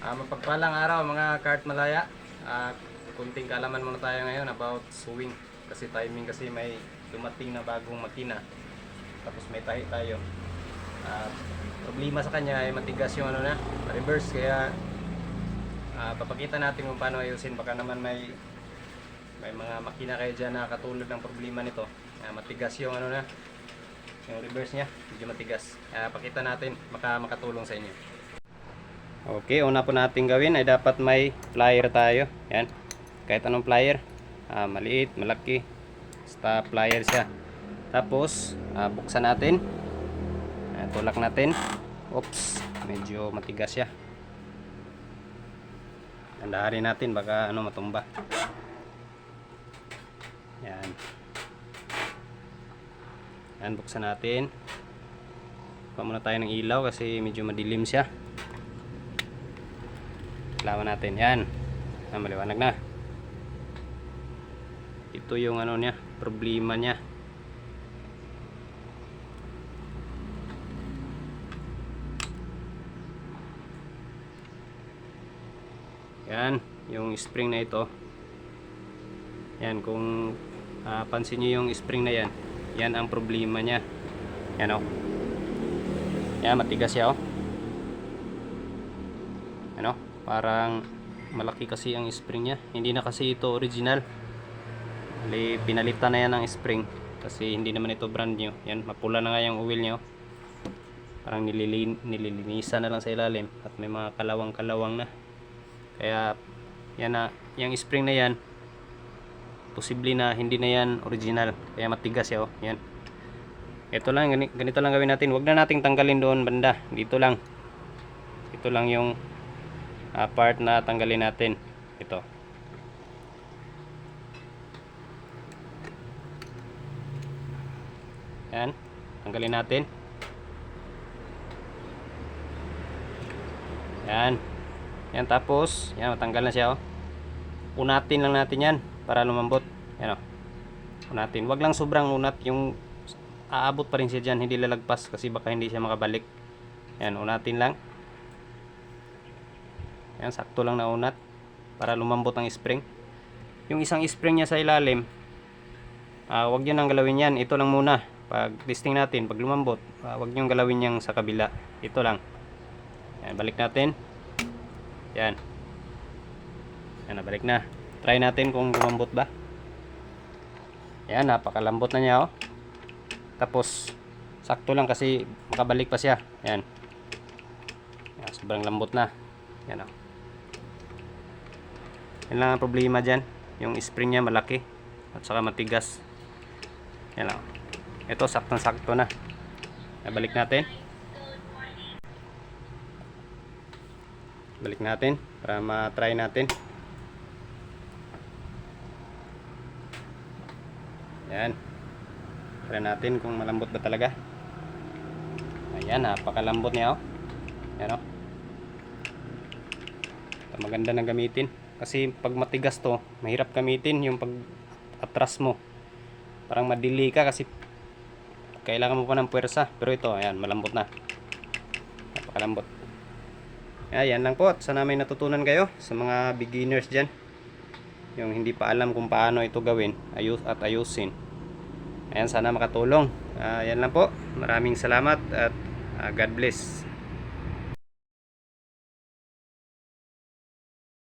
Ah, mapagpalang araw mga kart malaya. Ah, kunting kaalaman muna tayo ngayon about sewing. Kasi timing kasi may dumating na bagong makina. Tapos may tahi tayo. Ah, problema sa kanya ay matigas yung ano na, reverse kaya ah, papakita natin kung paano ayusin. Baka naman may may mga makina kayo dyan na katulad ng problema nito. Ah, matigas yung ano na, yung reverse niya, medyo matigas. Ah, pakita natin, baka makatulong sa inyo. Okay, una po natin gawin ay dapat may plier tayo. Yan. Kahit anong plier. Ah, maliit, malaki. Basta plier siya. Tapos, ah, buksan natin. Ah, tulak natin. Oops, medyo matigas siya. Tandaharin natin baka ano matumba. Yan. Yan, buksan natin. Kuha muna tayo ng ilaw kasi medyo madilim siya. Lawan natin. Yan. Ah, maliwanag na. Ito yung ano niya, problema niya. Yan, yung spring na ito. Yan, kung ah, pansin niyo yung spring na yan, yan ang problema niya. Yan oh. Yan, matigas siya oh. Ano? Parang malaki kasi ang spring niya. Hindi na kasi ito original. Bali, pinalitan na yan ng spring. Kasi hindi naman ito brand new. Yan, mapula na nga yung oil niya. oh. Parang nililin, nililinisan na lang sa ilalim. At may mga kalawang-kalawang na. Kaya, yan na, yung spring na yan, posible na hindi na yan original. Kaya matigas siya. Oh. Yan. Ito lang, gani- ganito lang gawin natin. Huwag na nating tanggalin doon banda. Dito lang. Ito lang yung ah, part na tanggalin natin. Ito. Yan. Tanggalin natin. Yan. Yan tapos, yan matanggal na siya oh. Unatin lang natin yan para lumambot. Yan oh. Unatin. Wag lang sobrang unat yung aabot pa rin siya dyan, hindi lalagpas kasi baka hindi siya makabalik. Yan, unatin lang. Yan, sakto lang na unat para lumambot ang spring. Yung isang spring niya sa ilalim, ah wag niyo nang galawin yan. Ito lang muna. Pag testing natin, pag lumambot, ah, wag niyo galawin yang sa kabila. Ito lang. Yan, balik natin. Yan. Yan, nabalik na. Try natin kung lumambot ba. Yan, napakalambot na niya oh. Tapos, sakto lang kasi makabalik pa siya. Yan. Yan sobrang lambot na. Yan oh. Yan lang ang problema dyan. Yung spring niya malaki. At saka matigas. Yan lang. Ito, saktong-sakto na. Nabalik natin. Balik natin para ma-try natin. Yan. Try natin kung malambot ba talaga. Ayan, napakalambot niya oh. Yan oh. Ito, maganda na gamitin. Kasi pag matigas to, mahirap gamitin yung pag atras mo. Parang madili ka kasi kailangan mo pa ng puwersa. Pero ito, ayan, malambot na. Napakalambot. Ayan lang po. At Sana may natutunan kayo sa mga beginners dyan. Yung hindi pa alam kung paano ito gawin ayus at ayusin. Ayan, sana makatulong. Ah, yan lang po. Maraming salamat at ah, God bless.